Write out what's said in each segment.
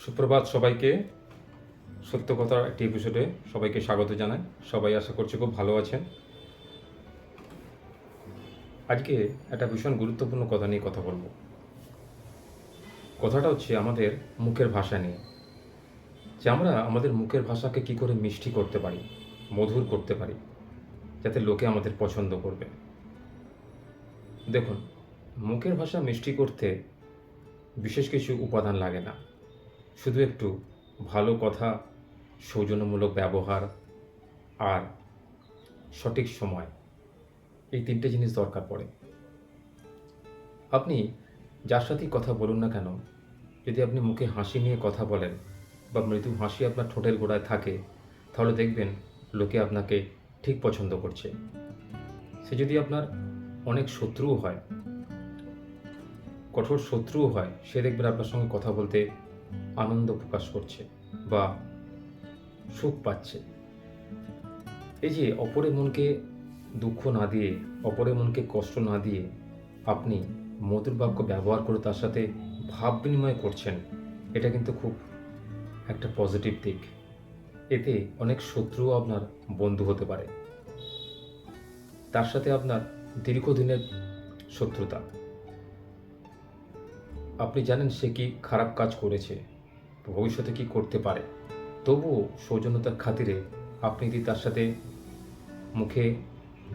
সুপ্রভাত সবাইকে। সত্য কথার একটি এপিসোডে সবাইকে স্বাগত জানাই। সবাই আশা করছি খুব ভালো আছেন। আজকে একটা ভীষণ গুরুত্বপূর্ণ কথা নিয়ে কথা বলব। কথাটা হচ্ছে আমাদের মুখের ভাষা নিয়ে। যে আমরা আমাদের মুখের ভাষাকে কি করে মিষ্টি করতে পারি, মধুর করতে পারি, যাতে লোকে আমাদের পছন্দ করবে। দেখুন, মুখের ভাষা মিষ্টি করতে বিশেষ কিছু উপাদান লাগে না। শুধু একটু ভালো কথা, সৌজন্যমূলক ব্যবহার আর সঠিক সময়, এই তিনটে জিনিস দরকার পড়ে। আপনি যার সাথেই কথা বলুন না কেন, যদি আপনি মুখে হাসি নিয়ে কথা বলেন বা মৃদু হাসি আপনার ঠোঁটের গোড়ায় থাকে, তাহলে দেখবেন লোকে আপনাকে ঠিক পছন্দ করছে। সে যদি আপনার অনেক শত্রুও হয়, কঠোর শত্রুও হয়, সে দেখবেন আপনার সঙ্গে কথা বলতে আনন্দ প্রকাশ করছে বা সুখ পাচ্ছে। এই যে অপরের মনকে দুঃখ না দিয়ে, অপরের মনকে কষ্ট না দিয়ে আপনি মধুর বাক্য ব্যবহার করে তার সাথে ভাব বিনিময় করছেন, এটা কিন্তু খুব একটা পজিটিভ দিক। এতে অনেক শত্রুও আপনার বন্ধু হতে পারে। তার সাথে আপনার দীর্ঘদিনের শত্রুতা। আপনি জানেন সে কি খারাপ কাজ করেছে, ভবিষ্যতে কি করতে পারে। তবুও সৌজন্যতার খাতিরে আপনি যদি তার সাথে মুখে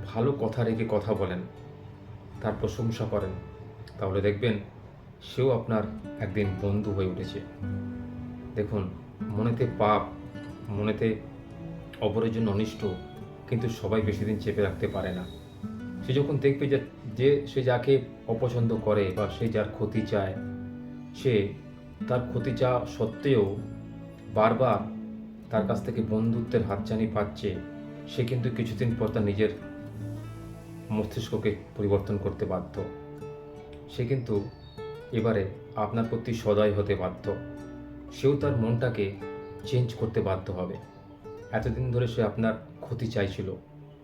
ভালো কথা রেখে কথা বলেন, তার প্রশংসা করেন, তাহলে দেখবেন সেও আপনার একদিন বন্ধু হয়ে উঠেছে। দেখুন, মনেতে পাপ, মনেতে অপরের জন্য অনিষ্ট কিন্তু সবাই বেশি দিন চেপে রাখতে পারে না। সে যখন দেখবে যে যে সে যাকে অপছন্দ করে বা সে যার ক্ষতি চায় সে তার ক্ষতি চাওয়া সত্ত্বেও বারবার তার কাছ থেকে বন্ধুত্বের হাতছানি পাচ্ছে, সে কিন্তু কিছুদিন পর তার নিজের মস্তিষ্ককে পরিবর্তন করতে বাধ্য। সে কিন্তু এবারে আপনার প্রতি সদয় হতে বাধ্য। সেও তার মনটাকে চেঞ্জ করতে বাধ্য হবে। এতদিন ধরে সে আপনার ক্ষতি চাইছিল,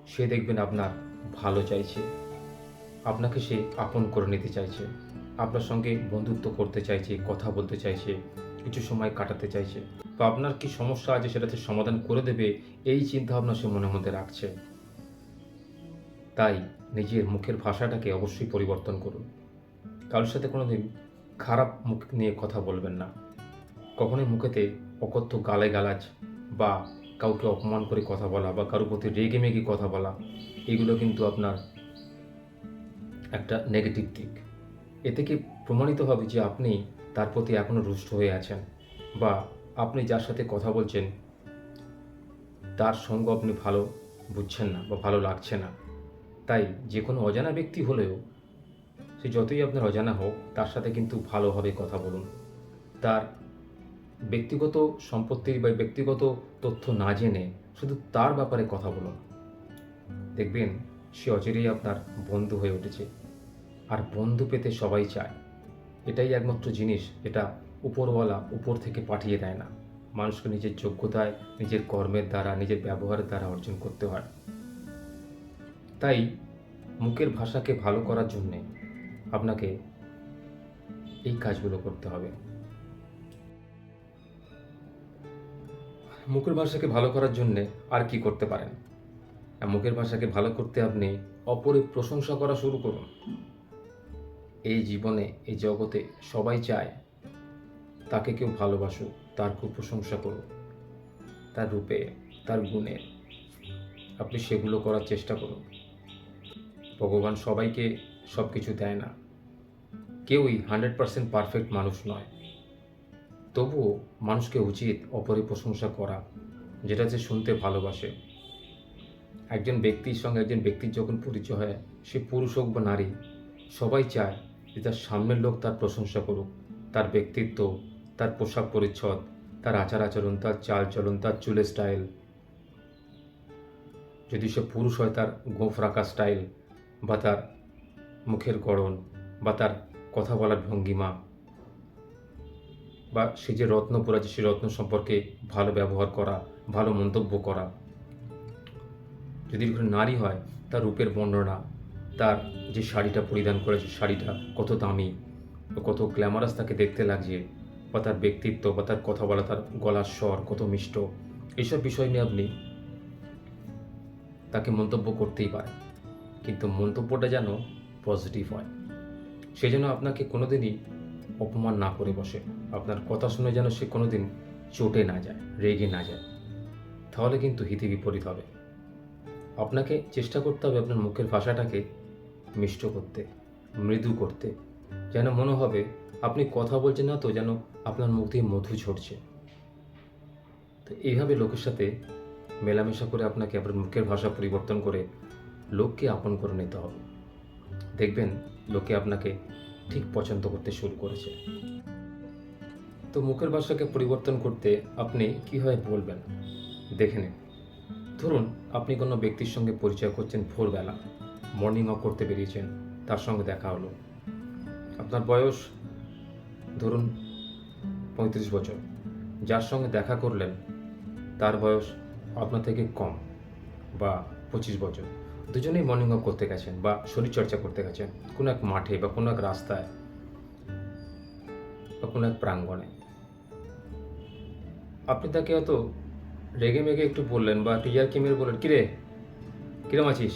সে দেখবেন আপনার ভালো চাইছে। আপনাকে সে আপন করে নিতে চাইছে। আপনার সঙ্গে বন্ধুত্ব করতে চাইছে, কথা বলতে চাইছে, কিছু সময় কাটাতে চাইছে। তো আপনার কি সমস্যা আছে সেটাতে সমাধান করে দেবে এই চিন্তা ভাবনা সে মনের মধ্যে রাখছে। তাই নিজের মুখের ভাষাটাকে অবশ্যই পরিবর্তন করুন। কারোর সাথে কোনোদিন খারাপ মুখ নিয়ে কথা বলবেন না। কখনোই মুখেতে অকথ্য গালে গালাজ বা কাউকে অপমান করে কথা বলা বা কারোর প্রতি রেগে মেগে কথা বলা, এগুলো কিন্তু আপনার একটা নেগেটিভ দিক। এ থেকে প্রমাণিত হবে যে আপনি তার প্রতি এখনও রুষ্ট হয়ে আছেন? বা আপনি যার সাথে কথা বলছেন, তার সঙ্গ আপনি ভালো বুঝছেন না বা ভালো লাগছে না। তাই যে কোনো অজানা ব্যক্তি হলেও, সে যতই আপনার অজানা হোক, তার সাথে কিন্তু ভালোভাবে কথা বলুন। তার ব্যক্তিগত সম্পত্তির বা ব্যক্তিগত তথ্য না জেনে শুধু তার ব্যাপারে কথা বলুন। দেখবেন সে অচিরেই আপনার বন্ধু হয়ে উঠেছে। আর বন্ধু পেতে সবাই চায়। এটাই একমাত্র জিনিস যেটা উপরওয়ালা উপর থেকে পাঠিয়ে দেয় না। মানুষকে নিজের যোগ্যতায়, নিজের কর্মের দ্বারা, নিজের ব্যবহারের দ্বারা অর্জন করতে হয়। তাই মুখের ভাষাকে ভালো করার জন্যে আপনাকে এই কাজগুলো করতে হবে। মুখের ভাষাকে ভালো করার জন্যে আর কি করতে পারেন? মুখের ভাষাকে ভালো করতে আপনি অপরের প্রশংসা করা শুরু করুন। এই জীবনে, এই জগতে সবাই চায় তাকে কেউ ভালোবাসুক, তার খুব প্রশংসা করুক, তার রূপে, তার গুণে আপনি সেগুলো করার চেষ্টা করুন। ভগবান সবাইকে সব কিছু দেয় না। কেউই হান্ড্রেড পার্সেন্ট পারফেক্ট মানুষ নয়। তবুও মানুষকে উচিত অপরের প্রশংসা করা, যেটা যে শুনতে ভালোবাসে। একজন ব্যক্তির সঙ্গে একজন ব্যক্তির যখন পরিচয় হয়, সে পুরুষ হোক বা নারী, সবাই চায় যে তার সামনের লোক তার প্রশংসা করুক, তার ব্যক্তিত্ব, তার পোশাক পরিচ্ছদ, তার আচার আচরণ, তার চাল চলন, তার চুলের স্টাইল যদি সে পুরুষ হয়, তার গোফ রাখা স্টাইল বা তার মুখের গড়ন বা তার কথা বলার ভঙ্গিমা বা সে যে রত্ন পড়েছে সে রত্ন সম্পর্কে ভালো ব্যবহার করা, ভালো মন্তব্য করা। যদি নারী হয়, তার রূপের বর্ণনা তার যে শাড়িটা পরিধান করেছে, শাড়িটা কত দামি কত গ্ল্যামারাস তাকে দেখতে লাগছে বা তার ব্যক্তিত্ব বা তার কথা বলা, তার গলার স্বর কত মিষ্ট। এইসব বিষয় নিয়ে আপনি তাকে মন্তব্য করতেই পারেন। কিন্তু মন্তব্যটা যেন পজিটিভ হয়। সেই জন্য আপনাকে কোনোদিনই অপমান না করে বসে। আপনার কথা শুনে যেন সে কোনোদিন চটে না যায়, রেগে না যায়। তাহলে কিন্তু হিতে বিপরীত হবে। আপনাকে চেষ্টা করতে হবে আপনার মুখের ভাষাটাকে মিষ্ট করতে, মৃদু করতে। যেন মনে হবে, আপনি কথা বলছেন না তো যেন আপনার মুখ দিয়ে মধু ঝরছে। তো এইভাবে লোকের সাথে মেলামেশা করে আপনাকে আপনার মুখের ভাষা পরিবর্তন করে লোককে আপন করে নিতে হবে। দেখবেন, লোকে আপনাকে ঠিক পছন্দ করতে শুরু করেছে। তো মুখের ভাষাকে পরিবর্তন করতে আপনি কীভাবে বলবেন? দেখে নিন। ধরুন, আপনি কোনো ব্যক্তির সঙ্গে পরিচয় করছেন ভোরবেলা। মর্নিং ওয়াক করতে বেরিয়েছেন, তার সঙ্গে দেখা হলো। আপনার বয়স, ধরুন, পঁয়ত্রিশ বছর। যার সঙ্গে দেখা করলেন, তার বয়স আপনার থেকে কম বা পঁচিশ বছর। দুজনেই মর্নিং ওয়াক করতে গেছেন বা শরীরচর্চা করতে গেছেন, কোনো এক মাঠে বা কোনো এক রাস্তায় বা কোনো এক প্রাঙ্গণে। আপনি তাকে হয়তো রেগে মেগে একটু বললেন বা টিয়ার কিমের বললেন, কিরে, কিরম আছিস?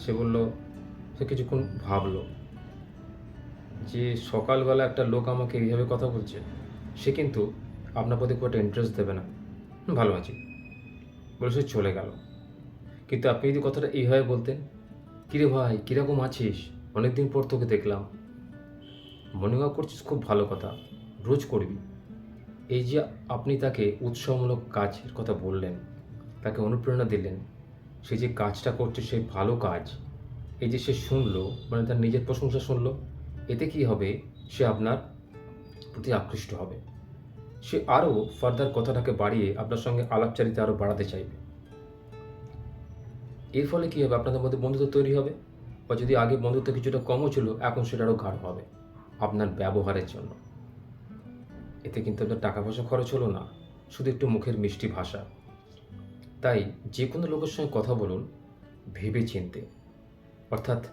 সে বলল, সে কিছুক্ষণ ভাবলো যে সকালবেলা একটা লোক আমাকে এইভাবে কথা বলছে, সে কিন্তু আপনার প্রতি খুব একটা ইন্টারেস্ট দেবে না। ভালো আছি। বলে সে চলে গেল। কিন্তু আপনি যদি কথাটা এইভাবে বলতেন, কিরে ভাই, কীরকম আছিস? অনেকদিন পর তোকে দেখলাম। ওয়াক করছিস? খুব ভালো কথা। রোজ করবি। এই যে আপনি তাকে উৎসাহমূলক কাজের কথা বললেন, তাকে অনুপ্রেরণা দিলেন সে যে কাজটা করছে, সে ভালো কাজ। এই যে সে শুনলো মানে তার নিজের প্রশংসা শুনলো, এতে কি হবে? সে আপনার প্রতি আকৃষ্ট হবে। সে আরও ফার্দার কথাটাকে বাড়িয়ে আপনার সঙ্গে আলাপচারিতা আরও বাড়াতে চাইবে। এর ফলে কী হবে? আপনাদের মধ্যে বন্ধুত্ব তৈরি হবে? বা যদি আগে বন্ধুত্ব কিছুটা কমও ছিল, এখন সেটা আরও গাঢ় হবে আপনার ব্যবহারের জন্য। এতে কিন্তু আপনার টাকা পয়সা খরচ হলো না, শুধু একটু মুখের মিষ্টি ভাষা। তাই যে কোনো লোকের সঙ্গে কথা বলুন ভেবে চিনতে অর্থাৎ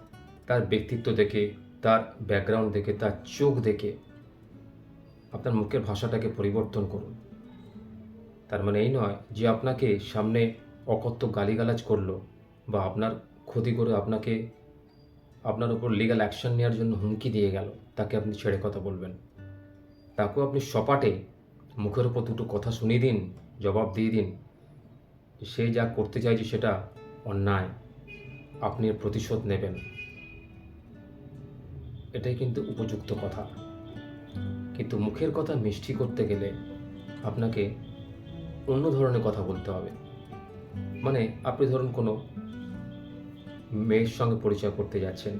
তার ব্যক্তিত্ব দেখে, তার ব্যাকগ্রাউন্ড দেখে, তার চোখ দেখে আপনার মুখের ভাষাটাকে পরিবর্তন করুন। তার মানে এই নয় যে আপনাকে সামনে অকথ্য গালিগালাজ করল বা আপনার ক্ষতি করে আপনাকে, আপনার উপর লিগ্যাল অ্যাকশন নেওয়ার জন্য হুমকি দিয়ে গেল, তাকে আপনি ছেড়ে কথা বলবেন। তাকেও আপনি সপাটে মুখের উপর দুটো কথা শুনিয়ে দিন, জবাব দিয়ে দিন সে যা করতে চাইছে সেটা অন্যায়। আপনি প্রতিশোধ নেবেন। এটাই কিন্তু উপযুক্ত কথা। কিন্তু মুখের কথা মিষ্টি করতে গেলে আপনাকে অন্য ধরনের কথা বলতে হবে। মানে আপনি ধরুন কোনো মেয়ের সঙ্গে পরিচয় করতে যাচ্ছেন।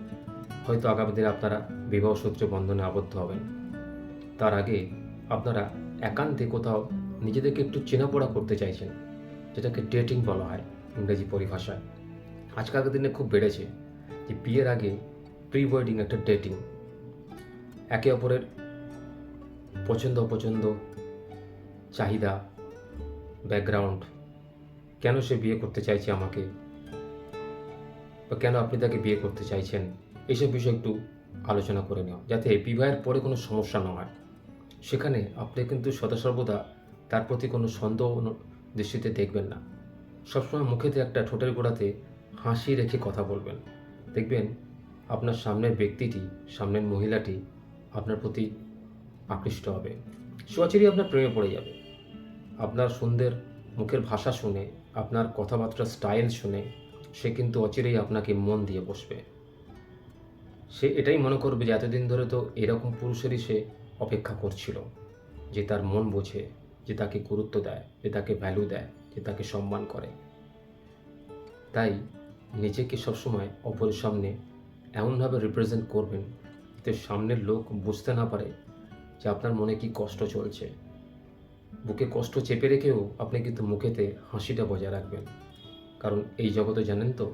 হয়তো আগামী দিনে আপনারা বিবাহ সূত্রে বন্ধনে আবদ্ধ হবেন। তার আগে আপনারা একান্তে কোথাও নিজেদেরকে একটু চেনাপোড়া করতে চাইছেন। যেটাকে ডেটিং বলা হয় ইংরেজি পরিভাষায়। আজকালকার দিনে খুব বেড়েছে যে বিয়ের আগে প্রি ওয়েডিং একটা ডেটিং একে অপরের পছন্দ অপছন্দ, চাহিদা ব্যাকগ্রাউন্ড কেন সে বিয়ে করতে চাইছে আমাকে? বা কেন আপনি তাকে বিয়ে করতে চাইছেন? এইসব বিষয় একটু আলোচনা করে নেওয়া যাতে বিবাহের পরে কোনো সমস্যা না হয়। সেখানে আপনি কিন্তু সদা সর্বদা তার প্রতি কোনো সন্দেহ দৃষ্টিতে দেখবেন না। সবসময় মুখেতে একটা ঠোঁটের গোড়াতে হাসি রেখে কথা বলবেন। দেখবেন আপনার সামনের ব্যক্তিটি, সামনের মহিলাটি আপনার প্রতি আকৃষ্ট হবে। সচেরই আপনার প্রেমে পড়ে যাবে। আপনার সুন্দর মুখের ভাষা শুনে, আপনার কথাবার্তার স্টাইল শুনে সে কিন্তু অচিরেই আপনাকে মন দিয়ে বসবে। সে এটাই মনে করবে যে এতদিন ধরে তো এরকম পুরুষেরই সে অপেক্ষা করছিল, যে তার মন বোঝে। যে তাকে গুরুত্ব দেয়, যে তাকে ভ্যালু দেয়, যে তাকে সম্মান করে। তাই নিজেকে সবসময় অপরের সামনে এমনভাবে রিপ্রেজেন্ট করবেন যাতে সামনের লোক বুঝতে না পারে যে আপনার মনে কি কষ্ট চলছে। বুকে কষ্ট চেপে রেখেও আপনি কিন্তু মুখেতে হাসিটা বজায় রাখবেন। কারণ এই জগতে জানেন তো,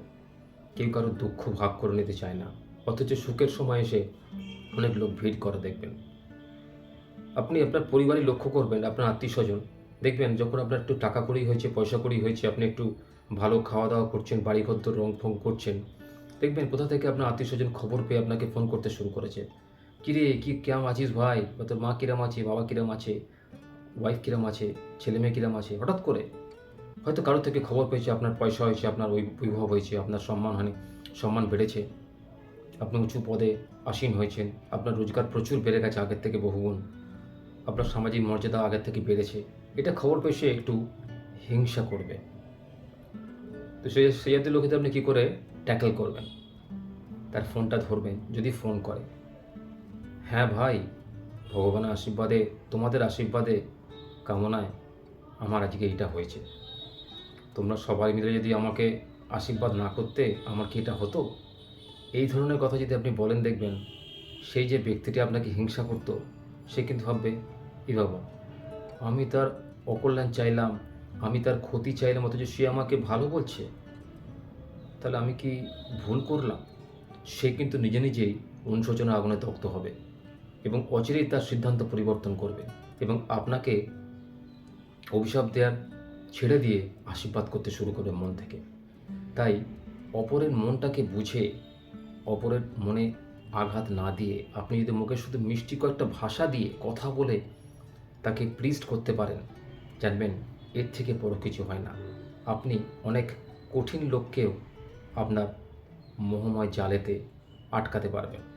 কেউ কারও দুঃখ ভাগ করে নিতে চায় না। অথচ সুখের সময় এসে অনেক লোক ভিড় করে দেখবেন। আপনি আপনার পরিবারই লক্ষ্য করবেন, আপনার আত্মীয় স্বজন দেখবেন যখন আপনার একটু টাকা করেই হয়েছে, পয়সা করেই হয়েছে, আপনি একটু ভালো খাওয়া দাওয়া করছেন বাড়ি ঘর রং ফং করছেন, দেখবেন কোথা থেকে আপনার আত্মীয় স্বজন খবর পেয়ে আপনাকে ফোন করতে শুরু করেছে। কিরে, কি কিরম আছিস ভাই? বা তোর মা কিরম আছে? বাবা কিরম আছে? ওয়াইফ কিরম আছে? ছেলে মেয়ে কিরম আছে? হঠাৎ করে হয়তো কারোর থেকে খবর পেয়েছে, আপনার পয়সা হয়েছে, আপনার ওই বৈভব হয়েছে, আপনার সম্মান হানি, সম্মান বেড়েছে। আপনি উঁচু পদে আসীন হয়েছেন, আপনার রোজগার প্রচুর বেড়ে গেছে আগের থেকে বহুগুণ। আপনার সামাজিক মর্যাদা আগের থেকে বেড়েছে। এটা খবর পেয়ে সে একটু হিংসা করবে। তো সে সে জাতীয় লোকেদের আপনি কী করে ট্যাকেল করবেন? তার ফোনটা ধরবেন যদি ফোন করে। হ্যাঁ ভাই, ভগবানের আশীর্বাদে, তোমাদের আশীর্বাদে, কামনায় আমার আজকে এটা হয়েছে। তোমরা সবাই মিলে যদি আমাকে আশীর্বাদ না করতে আমার কি এটা হতো? এই ধরনের কথা যদি আপনি বলেন দেখবেন, সেই যে ব্যক্তিটি আপনাকে হিংসা করতো, সে কিন্তু ভাববে এ বাবা আমি তার অকল্যাণ চাইলাম, আমি তার ক্ষতি চাইলাম, অথচ সে আমাকে ভালো বলছে। তাহলে আমি কি ভুল করলাম? সে কিন্তু নিজে নিজেই অনুশোচনা আগুনে দগ্ধ হবে এবং অচিরেই তার সিদ্ধান্ত পরিবর্তন করবে এবং আপনাকে অভিশাপ দেওয়ার ছেড়ে দিয়ে আশীর্বাদ করতে শুরু করবে মন থেকে। তাই অপরের মনটাকে বুঝে, অপরের মনে আঘাত না দিয়ে আপনি যদি মুখে শুধু মিষ্টি কয়েকটা ভাষা দিয়ে কথা বলে তাকে প্লিজড করতে পারেন। জানবেন, এর থেকে বড় কিছু হয় না। আপনি অনেক কঠিন লোককেও আপনার মোহময় জালেতে আটকাতে পারবেন।